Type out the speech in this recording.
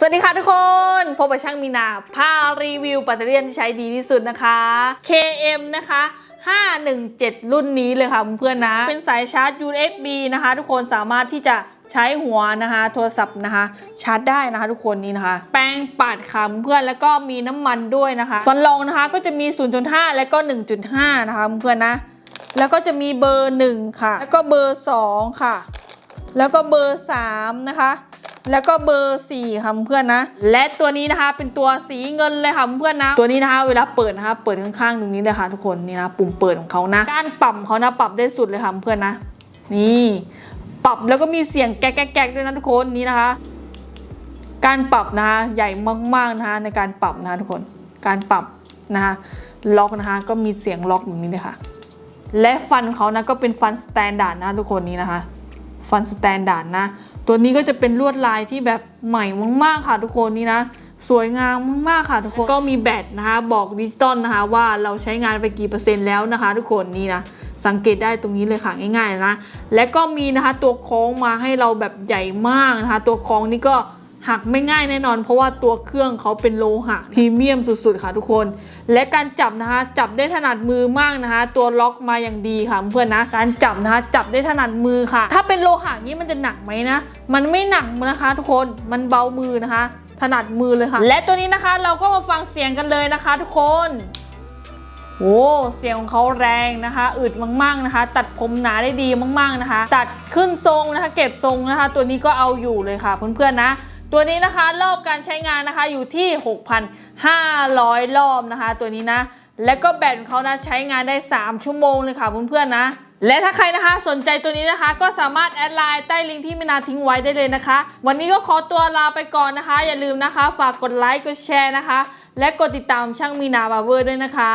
สวัสดีค่ะทุกคน พบกับช่างมีนาผ้ารีวิวแบตเตอรี่ที่ใช้ดีที่สุดนะคะ KM นะคะ 517 รุ่นนี้เลยค่ะเพื่อนๆนะ เป็นสายชาร์จ USB นะคะ ทุกคนสามารถที่จะใช้หัวนะคะ โทรศัพท์นะคะ ชาร์จได้นะคะ ทุกคนนี่นะคะ แป้งปัดค่ะเพื่อนแล้วก็มีน้ำมันด้วยนะคะฟันรองนะคะก็จะมี 0.5 และก็ 1.5 นะคะเพื่อนนะ แล้วก็จะมีเบอร์ 1 ค่ะ แล้วก็เบอร์ 2 ค่ะ แล้วก็เบอร์ 3 นะคะ แล้วก็เบอร์4ค่ะเพื่อนนะ และตัวนี้นะคะเป็นตัวสีเงินเลยค่ะเพื่อนนะ ตัวนี้นะคะเวลาเปิดนะคะเปิดข้างๆตรงนี้เลยค่ะทุกคนนี่นะปุ่มเปิดของเขานะ การปรับเขานะปรับได้สุดเลยค่ะเพื่อนนะ นี่ปรับแล้วก็มีเสียงแก๊กๆๆด้วยนะทุกคนนี่นะคะ การปรับนะคะใหญ่มากๆนะคะในการปรับนะคะทุกคนการปรับนะคะล็อกนะคะก็มีเสียงล็อกแบบนี้เลยค่ะ และฟันเขานะก็เป็นฟันสแตนดาร์ดนะทุกคนนี้นะคะ ฟันสแตนดาร์ดนะ ตัวนี้ก็จะเป็นลวดลายที่แบบใหม่มากๆค่ะทุกคนนี่นะ สวยงามมากๆค่ะทุกคน ก็มีแบตนะคะบอกดิจิตอลนะคะว่าเราใช้งานไปกี่เปอร์เซ็นต์แล้วนะคะ ทุกคนนี่นะสังเกตได้ตรงนี้เลยค่ะง่ายๆนะ และก็มีนะคะตัวคล้องมาให้เราแบบใหญ่มากนะคะ ตัวคล้องนี่ก็ หักไม่ง่ายแน่นอน เพราะว่าตัวเครื่องเขาเป็นโลหะพรีเมียมสุดๆค่ะทุกคน และการจับนะคะจับได้ถนัดมือมากนะคะ ตัวล็อกมาอย่างดีค่ะเพื่อนนะการจับนะคะจับได้ถนัดมือค่ะ ถ้าเป็นโลหะนี้มันจะหนักไหมนะ มันไม่หนักนะคะ ทุกคนมันเบามือนะคะ ถนัดมือเลยค่ะ และตัวนี้นะคะเราก็มาฟังเสียงกันเลยนะคะ ทุกคนโอ้เสียงของเขาแรงนะคะ อึดมาก ๆนะคะ ตัดผมหนาได้ดีมาก ๆนะคะ ตัดขึ้นทรงนะคะ เก็บทรงนะคะ ตัวนี้ก็เอาอยู่เลยค่ะเพื่อนๆนะ ตัวนี้นะคะรอบการใช้งานนะคะอยู่ที่ 6,500 รอบนะคะ ตัวนี้นะ และก็แบตของเขานะใช้งานได้ 3 ชั่วโมงเลยค่ะเพื่อนๆนะ และถ้าใครนะคะสนใจตัวนี้นะคะ ก็สามารถแอดไลน์ใต้ลิงก์ที่มินาทิ้งไว้ได้เลยนะคะ วันนี้ก็ขอตัวลาไปก่อนนะคะ อย่าลืมนะคะ ฝากกดไลค์กดแชร์นะคะ และกดติดตามช่างมีนาบาเบอร์ด้วยนะคะ